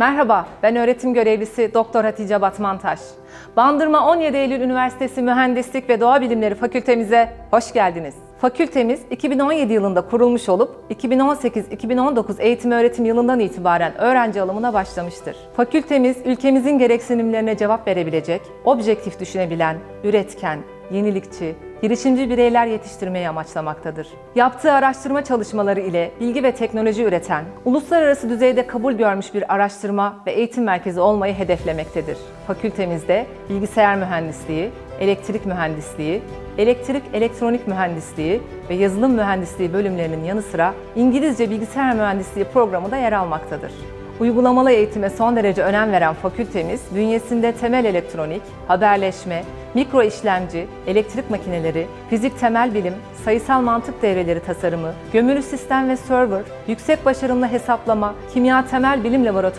Merhaba, ben öğretim görevlisi Doktor Hatice Batmantaş. Bandırma 17 Eylül Üniversitesi Mühendislik ve Doğa Bilimleri Fakültemize hoş geldiniz. Fakültemiz 2017 yılında kurulmuş olup 2018-2019 eğitim öğretim yılından itibaren öğrenci alımına başlamıştır. Fakültemiz ülkemizin gereksinimlerine cevap verebilecek, objektif düşünebilen, üretken, yenilikçi, girişimci bireyler yetiştirmeyi amaçlamaktadır. Yaptığı araştırma çalışmaları ile bilgi ve teknoloji üreten, uluslararası düzeyde kabul görmüş bir araştırma ve eğitim merkezi olmayı hedeflemektedir. Fakültemizde bilgisayar mühendisliği, elektrik mühendisliği, elektrik elektronik mühendisliği ve yazılım mühendisliği bölümlerinin yanı sıra İngilizce bilgisayar mühendisliği programı da yer almaktadır. Uygulamalı eğitime son derece önem veren fakültemiz, bünyesinde temel elektronik, haberleşme, mikro işlemci, elektrik makineleri, fizik temel bilim, sayısal mantık devreleri tasarımı, gömülü sistem ve server, yüksek başarımlı hesaplama, kimya temel bilim laboratuvarı